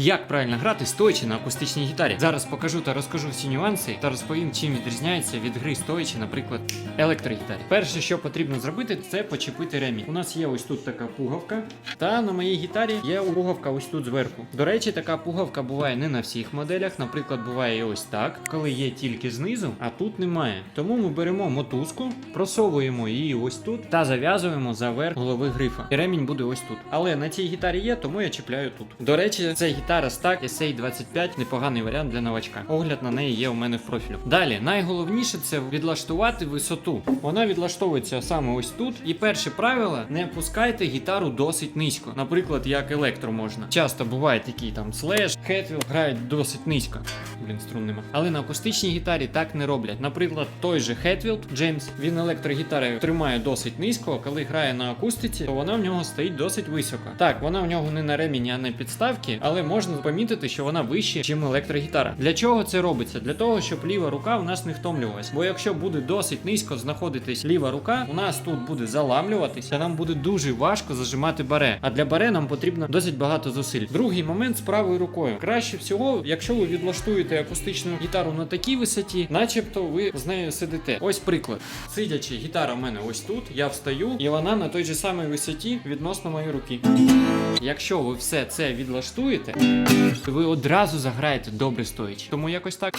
Як правильно грати стоячи на акустичній гітарі? Зараз покажу та розкажу всі нюанси та розповім, чим відрізняється від гри стоячи, наприклад, електрогітарі. Перше, що потрібно зробити, це почепити ремінь. У нас є ось тут така пуговка, та на моїй гітарі є пуговка ось тут зверху. До речі, така пуговка буває не на всіх моделях. Наприклад, буває і ось так, коли є тільки знизу, а тут немає. Тому ми беремо мотузку, просовуємо її ось тут та зав'язуємо за верх голови грифа. І ремінь буде ось тут. Але на цій гітарі є, тому я чіпляю тут. До речі, це гітара Stack SA25, непоганий варіант для новачка. Огляд на неї є у мене в профілю. Далі, найголовніше це відлаштувати висоту. Вона відлаштовується саме ось тут. І перше правило: не опускайте гітару досить низько. Наприклад, як електро можна. Часто буває такі там слеш, хетвіл грають досить низько. Блін, струн нема. Але на акустичній гітарі так не роблять. Наприклад, той же Хетфілд Джеймс, він електрогітарою тримає досить низько, а коли грає на акустиці, то вона в нього стоїть досить високо. Так, вона в нього не на ремені, а на підставці, але можна помітити, що вона вище, ніж електрогітара. Для чого це робиться? Для того, щоб ліва рука у нас не втомлювалась. Бо якщо буде досить низько знаходитись ліва рука, у нас тут буде заламлюватись, а нам буде дуже важко зажимати баре. А для баре нам потрібно досить багато зусиль. Другий момент з правою рукою. Краще всього, якщо ви відлаштуєте акустичну гітару на такій висоті, начебто ви з нею сидите. Ось приклад. Сидячи, гітара в мене ось тут, я встаю, і вона на той же самій висоті відносно моєї руки. Якщо ви все це відлаштуєте, ви одразу заграєте добре стоячи. Тому якось так.